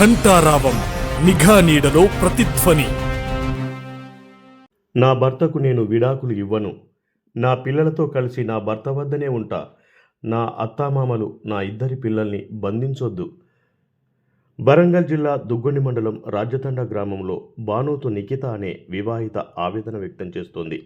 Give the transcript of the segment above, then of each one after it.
ఘంటారావం నిఘా నీడలో ప్రతిధ్వని. నా భర్తకు నేను విడాకులు ఇవ్వను. నా పిల్లలతో కలిసి నా భర్త వద్దనే ఉంటా. నా అత్తామామలు నా ఇద్దరి పిల్లల్ని బంధించొద్దు. వరంగల్ జిల్లా దుగ్గొండి మండలం రాజ్యతండ గ్రామంలో బానోతు నిఖిత అనే వివాహిత ఆవేదన వ్యక్తం చేస్తోంది.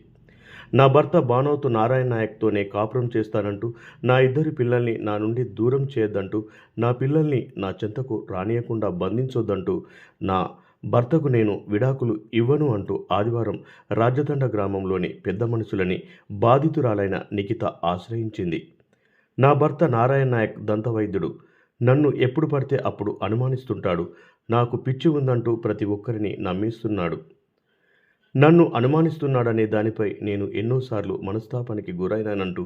నా భర్త బానోతు నారాయణ నాయక్తోనే కాపురం చేస్తానంటూ నా ఇద్దరి పిల్లల్ని నా నుండి దూరం చేయొద్దంటూ నా పిల్లల్ని నా చెంతకు రానియకుండా బంధించొద్దంటూ నా భర్తకు నేను విడాకులు ఇవ్వను అంటూ ఆదివారం రాజదండ గ్రామంలోని పెద్ద మనుషులని బాధితురాలైన నిఖిత ఆశ్రయించింది. నా భర్త నారాయణ నాయక్ దంతవైద్యుడు. నన్ను ఎప్పుడు పడితే అప్పుడు అనుమానిస్తుంటాడు. నాకు పిచ్చి ఉందంటూ ప్రతి ఒక్కరిని నమ్మిస్తున్నాడు. నన్ను అనుమానిస్తున్నాడనే దానిపై నేను ఎన్నోసార్లు మనస్తాపానికి గురైనానంటూ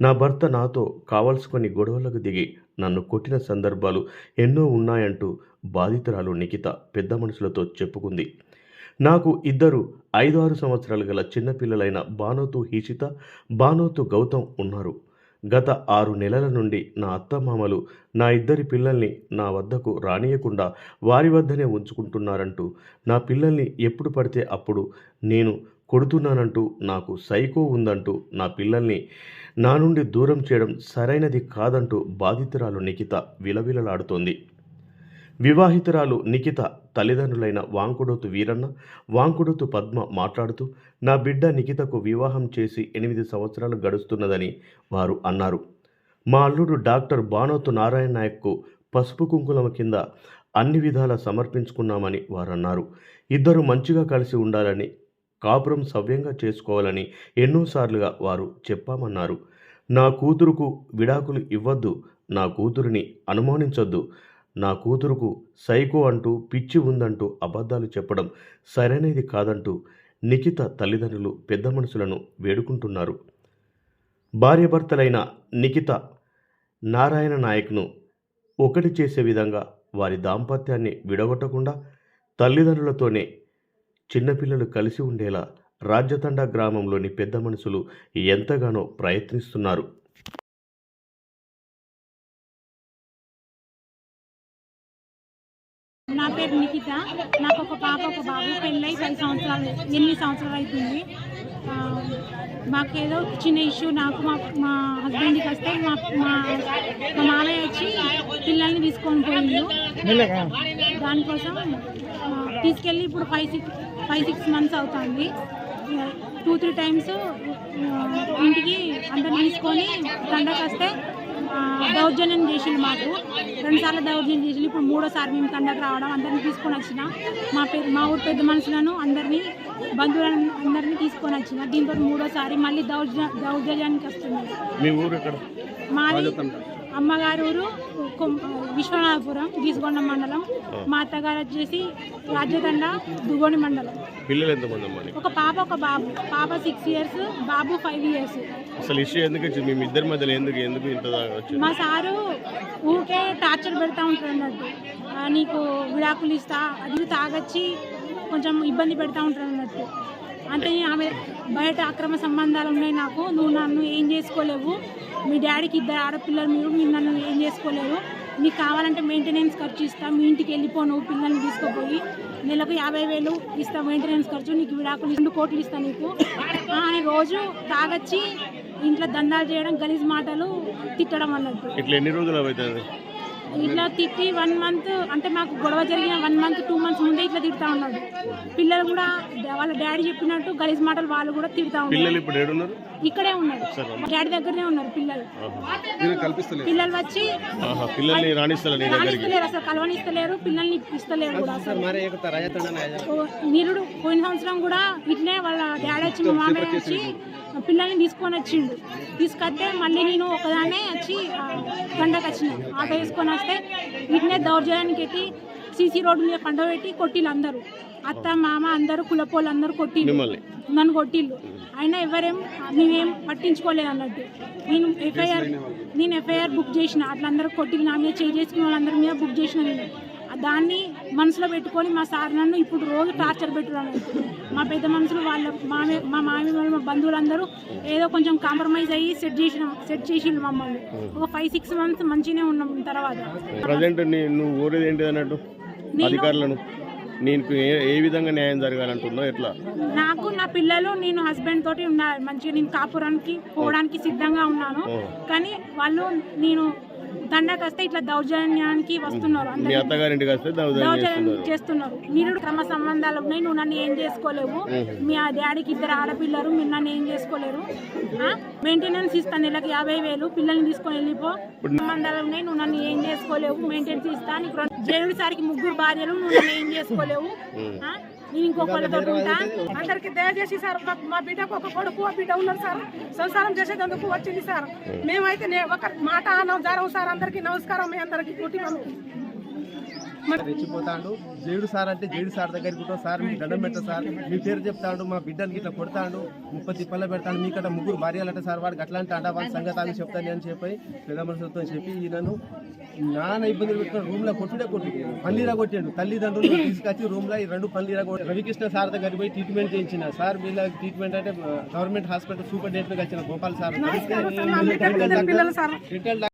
నా భర్త నాతో కావాల్సుకొని గొడవలకు దిగి నన్ను కొట్టిన సందర్భాలు ఎన్నో ఉన్నాయంటూ బాధితురాలు నిఖిత పెద్ద మనుషులతో చెప్పుకుంది. నాకు ఇద్దరు ఐదు ఆరు సంవత్సరాలు గల చిన్నపిల్లలైన బానోతు హీషిత బానోతు గౌతమ్ ఉన్నారు. గత ఆరు నెలల నుండి నా అత్తమామలు నా ఇద్దరి పిల్లల్ని నా వద్దకు రానియకుండా వారి వద్దనే ఉంచుకుంటున్నారంటూ నా పిల్లల్ని ఎప్పుడు పడితే అప్పుడు నేను కొడుతున్నానంటూ నాకు సైకో ఉందంటూ నా పిల్లల్ని నా నుండి దూరం చేయడం సరైనది కాదంటూ బాధితురాలు నిఖిత విలవిలలాడుతోంది. వివాహితురాలు నిఖిత తల్లిదండ్రులైన వాంకుడోతు వీరన్న వాంకుడోతు పద్మ మాట్లాడుతూ నా బిడ్డ నిఖితకు వివాహం చేసి ఎనిమిది సంవత్సరాలు గడుస్తున్నదని వారు అన్నారు. మా అల్లుడు డాక్టర్ బానోతు నారాయణ నాయక్కు పసుపు కుంకుమ కింద అన్ని విధాలా సమర్పించుకున్నామని వారు అన్నారు ఇద్దరు మంచిగా కలిసి ఉండాలని కాపురం సవ్యంగా చేసుకోవాలని ఎన్నోసార్లుగా వారు చెప్పామన్నారు. నా కూతురుకు విడాకులు ఇవ్వద్దు నా కూతురిని అనుమానించొద్దు నా కూతురుకు సైకో అంటూ పిచ్చి ఉందంటూ అబద్ధాలు చెప్పడం సరైనది కాదంటూ నిఖిత తల్లిదండ్రులు పెద్ద మనుషులను వేడుకుంటున్నారు. భార్యాభర్తలైన నిఖిత నారాయణ నాయక్ను ఒకటి చేసే విధంగా వారి దాంపత్యాన్ని విడగొట్టకుండా తల్లిదండ్రులతోనే చిన్నపిల్లలు కలిసి ఉండేలా రాజ్యతండ గ్రామంలోని పెద్ద మనుషులు ఎంతగానో ప్రయత్నిస్తున్నారు. నా పేరు నిఖిత. నాకు ఒక పాప ఒక బాబు పెళ్ళై పది సంవత్సరాలు ఎనిమిది సంవత్సరాలు అవుతుంది మాకేదో చిన్న ఇష్యూ నాకు మా మా హస్బెండ్కి వస్తే మా మా మా మామయ్య వచ్చి పిల్లల్ని తీసుకొని పోయిండు. దానికోసం తీసుకెళ్ళి ఇప్పుడు five six five six months అవుతుంది. టూ త్రీ టైమ్స్ ఇంటికి అందరిని తీసుకొని దండకు వస్తే దౌర్జన్యం చేసిండు మాకు. రెండుసార్లు దౌర్జన్యం చేసిండు. ఇప్పుడు మూడోసారి మేము తండకు రావడం అందరిని తీసుకొని వచ్చిన. మా పెద్ద మా ఊరు పెద్ద మనుషులను అందరినీ బంధువులను అందరినీ తీసుకొని వచ్చిన. దీంతో మూడోసారి మళ్ళీ దౌర్జ దౌర్జన్యానికి వస్తుంది మీ మాది అమ్మగారు ఊరు విశ్వనాథపురం గీసుగొండ మండలం. మా అత్తగారు వచ్చేసి రాజ్యతండ దుగోని మండలం. పిల్లలు ఎంతమంది అమ్మని ఒక పాప ఒక బాబు. పాప సిక్స్ ఇయర్స్ బాబు ఫైవ్ ఇయర్స్ అసలు ఇష్యూ ఎందుకు వచ్చింది? మీ ఇద్దరి మధ్యలో ఎందుకు ఎందుకు ఇంత దాకా వచ్చింది? మా సారు ఊరికే టార్చర్ పెడతా ఉంటారు అన్నట్టు నీకు విడాకులు ఇస్తా అది తాగొచ్చి కొంచెం ఇబ్బంది పెడతా ఉంటారు అన్నట్టు అంటే ఆమె బయట అక్రమ సంబంధాలు ఉన్నాయి నాకు. నువ్వు నన్ను ఏం చేసుకోలేవు. మీ డాడీకి ఇద్దరు ఆడపిల్లలు మీరు మీరు నన్ను ఏం చేసుకోలేరు నీకు కావాలంటే మెయింటెనెన్స్ ఖర్చు ఇస్తాను మీ ఇంటికి వెళ్ళిపో నువ్వు పిల్లల్ని తీసుకుపోయి. నెలకు యాభై వేలు ఇస్తాను మెయింటెనెన్స్ ఖర్చు. నీకు విడాకులు రెండు కోట్లు ఇస్తాను నీకు. అని రోజు తాగొచ్చి ఇంట్లో దందాలు చేయడం గలీజ్ మాటలు తిట్టడం అన్నట్టు. ఇట్లా ఎన్ని రోజులు అవుతుంది? ఇట్లా తిట్టి వన్ మంత్ అంటే మాకు గొడవ జరిగిన వన్ మంత్ టూ మంత్స్ ముందే ఇట్లా తిడతా ఉన్నాడు. పిల్లలు కూడా వాళ్ళ డాడీ చెప్పినట్టు గలీజ్ మాటలు వాళ్ళు కూడా తిడతా ఉన్నారు. పిల్లలు ఇప్పుడు ఏడున్నారు ఇక్కడే ఉన్నారు. డాడీ దగ్గరనే ఉన్నారు పిల్లలు. పిల్లలు వచ్చి పిల్లల్ని రానిస్తలేరు అసలు కలవనిస్తలేరు పిల్లల్ని ఇస్తలేరు కూడా నిరుడు పోయిన సంవత్సరం కూడా ఇట్లే వాళ్ళ డాడీ వచ్చి మా మామయ్య వచ్చి పిల్లల్ని తీసుకొని వచ్చిండు. తీసుకొస్తే మళ్ళీ నేను ఒకదానే వచ్చి గంటకు వచ్చిన. ఆటో వేసుకొని వస్తే ఇట్లే దౌర్జన్యానికి ఎట్టి సీసీ రోడ్డు మీద పండ పెట్టి కొట్టిళ్ళు అందరూ. అత్త మామ అందరూ కులపోళ్ళు అందరూ మిమ్మల్ని. నన్ను కొట్టిళ్ళు. అయినా ఎవరేం మేమేం పట్టించుకోలేదు అన్నట్టు. నేను ఎఫ్ఐఆర్ నేను ఎఫ్ఐఆర్ బుక్ చేసిన. అట్లందరూ కొట్టిళ్ళు నా మీద చేయి చేసుకున్న వాళ్ళందరి మీద బుక్ చేసిన నేను. దాన్ని మనసులో పెట్టుకొని మా సార్ నన్ను ఇప్పుడు రోజు టార్చర్ పెట్టున్నాను మా పెద్ద మనుషులు వాళ్ళ మామే మా మామి వాళ్ళు మా బంధువులందరూ ఏదో కొంచెం కాంప్రమైజ్ అయ్యి సెట్ చేసిన సెట్ చేసిండు మమ్మల్ని. ఒక ఫైవ్ సిక్స్ మంత్స్ మంచిగానే ఉన్నాం తర్వాత. ప్రజెంట్ నువ్వు ఊరేది ఏంటి అన్నట్టు? నేను అధికారులను. నీకు ఏ విధంగా న్యాయం జరగాలంటున్నావు ఎట్లా? నాకు నా పిల్లలు నేను హస్బెండ్ తోటి ఉన్నారు మంచిగా నేను కాపురానికి పోవడానికి సిద్ధంగా ఉన్నాను. కానీ వాళ్ళు నేను దండకు వస్తే ఇట్లా దౌర్జన్యానికి వస్తున్నారు మీ అందరూ. అత్తగారింటికి వస్తే దౌర్జన్యం చేస్తున్నారు. మీరు క్రమ సంబంధాలు ఉన్నాయి. నువ్వు నన్ను ఏం చేసుకోలేవు. మీ ఆ డాడీకి ఇద్దరు ఆడపిల్లలు మీరు నన్ను ఏం చేసుకోలేరు? మెయింటెనెన్స్ ఇస్తాను నెలకు యాభై వేలు పిల్లల్ని తీసుకొని వెళ్ళిపో. సంబంధాలు ఉన్నాయి. నువ్వు నన్ను ఏం చేసుకోలేవు. మెయింటెనెన్స్ ఇస్తా నీకు రెండు- జేవుడి సారికి ముగ్గురు భార్యలు నువ్వు నన్ను ఏం చేసుకోలేవు. ఆ? నేను ఇంకొకళ్ళతో ఉంటా. అందరికి దయచేసి సార్ మా బిడ్డకు ఒక కొడుకు బిడ్డ ఉన్నారు సార్. సంసారం చేసేటందుకు వచ్చింది సార్. మేమైతే ఒక మాట అనం జరగం సార్. అందరికి నమస్కారం మీ అందరికి కుటుంబానికి. రెచ్చిపోతాడు జేడు సార్ అంటే జేడు సార్ దగ్గరికి ఉంటాం సార్ మీకు దండం పెట్ట సార్. మీ పేరు చెప్తాడు మా బిడ్డలకి ఇట్లా కొడతాడు ముప్పై తిప్పలు పెడతాడు. మీకట ముగ్గురు భార్యలంటే సార్ వాడికి అట్లాంటి అంట వాళ్ళ సంగతి అని చెప్తాను అని చెప్పి పెద్ద మనుషులతో చెప్పి ఈయనను నాన్న ఇబ్బందులు రూమ్లో కొట్టుడే కొట్టి పన్నీరా కొట్టాడు. తల్లిదండ్రులు తీసుకొచ్చి రూమ్లో ఈ రెండు పన్నీరా కొట్టి రవికృష్ణ సార్ దగ్గరికి పోయి ట్రీట్మెంట్ చేయించిన. సార్ వీళ్ళ ట్రీట్మెంట్ అంటే గవర్నమెంట్ హాస్పిటల్ సూపరింటెండెంట్ వచ్చిన గోపాల్ సార్.